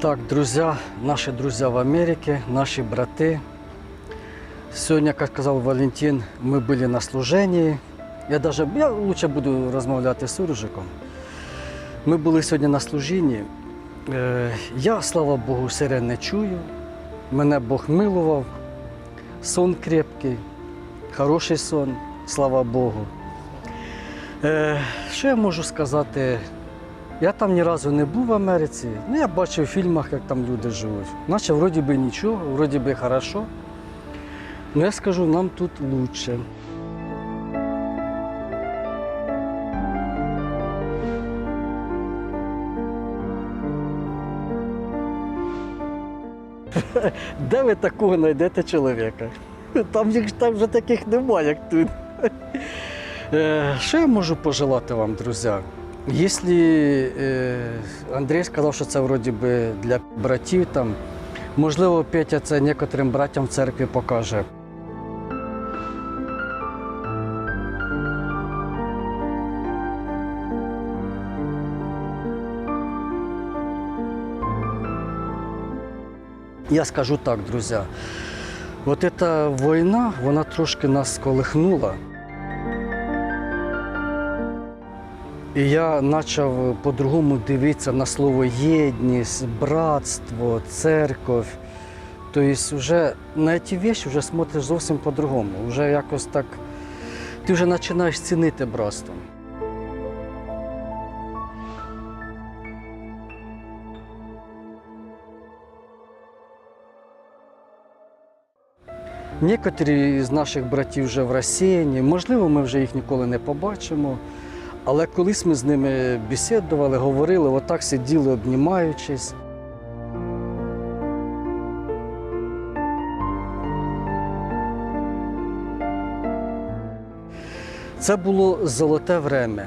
Так, друзья, наши друзья в Америке, наши браты. Сегодня, как сказал Валентин, мы были на служении. Я даже, я лучше буду розмовляти з Суржиком. Ми були сьогодні на служінні. Е, Я, слава Богу, сирен не чую. Мене Бог милував. Сон крепкий, хороший сон, слава Богу. Е, Що я можу сказати? Я там ні разу не був в Америці. Ну, я бачив в фільмах, як там люди живуть. Наче вроді би нічого, вроді би хорошо. Ну я скажу, нам тут лучше. Де ви такого знайдете чоловіка? Там, там вже таких немає, як тут. Е, Що я можу пожелати вам, друзі? Якщо е, Андрій сказав, що це вроді би для братів, там, можливо, Петя це некоторим братям в церкві покаже. Я скажу так, друзі. От ця війна, вона трошки нас сколихнула. І я почав по-другому дивитися на слово єдність, братство, церковь. Тобто, вже на ці речі вже смотриш зовсім по-другому. Вже якось так. Ти вже починаєш цінити братство. Некоторі з наших братів вже в розсіянні, можливо, ми вже їх ніколи не побачимо. Але колись ми з ними бесідували, говорили, отак сиділи, обнімаючись. Це було золоте время.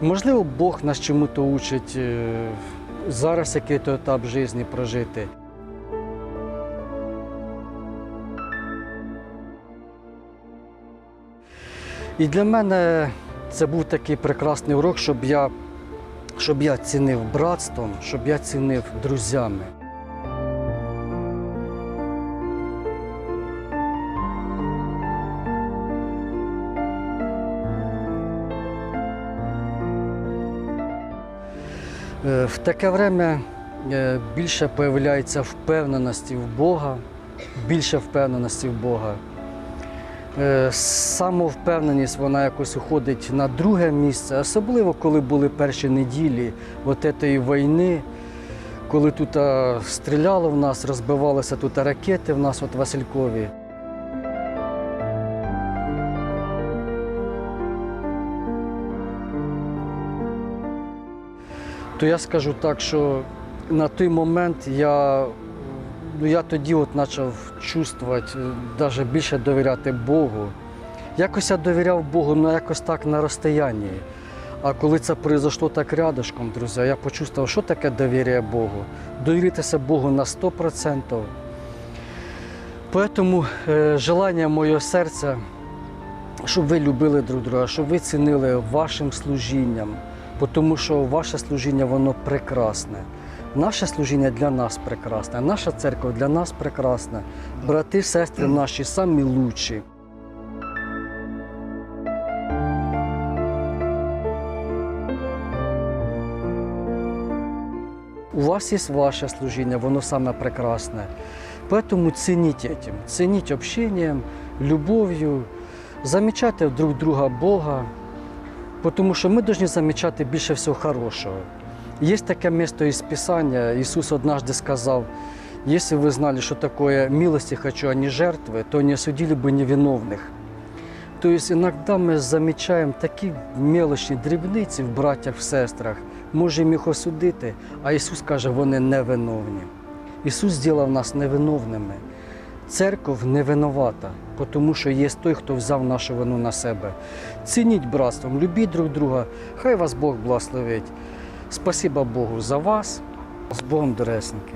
Можливо, Бог нас чому-то учить е, зараз який то етап життя прожити. І для мене це був такий прекрасний урок, щоб я, щоб я цінив братством, щоб я цінив друзями. Е, В таке время е, більше появляється впевненості в Бога, більше впевненості в Бога. Е, Самовпевненість вона якось уходить на друге місце, особливо коли були перші неділі цієї війни, коли тут стріляло в нас, розбивалися тут ракети в нас от Василькові. То я скажу так, що на той момент я, ну, я тоді от почав чувствувати, навіть більше довіряти Богу. Якось я довіряв Богу, ну якось так на розстоянні. А коли це произошло так рядышком, друзі, я почувствував, що таке довір'я Богу. Довіритися Богу на 100%. Тому е, желання моєго серця, щоб ви любили друг друга, щоб ви цінили вашим служінням, тому що ваше служіння воно прекрасне. Наше служіння для нас прекрасне, наша церква для нас прекрасна. Брати, сестри наші самі лучші. У вас є ваше служіння, воно саме прекрасне. Поэтому цініть этим, цініть общением, любов'ю, замічайте друг друга Бога, тому що ми повинні замічати більше всього хорошого. Є таке місто із Писання, Ісус однажды сказав, если вы знали, что такое милости хочу, а не жертвы, то не осудили бы невиновных. То есть иногда мы замічаємо такі мелочні дрібниці в братях, в сестрах, можемо їх осудити, а Ісус каже, вони невиновні. Ісус зробив нас невиновними. Церков не винувата, тому що є той, хто взяв нашу вину на себе. Цініть братством, любіть друг друга, хай вас Бог благословить. Спасибо Богу за вас. З Богом, доресники.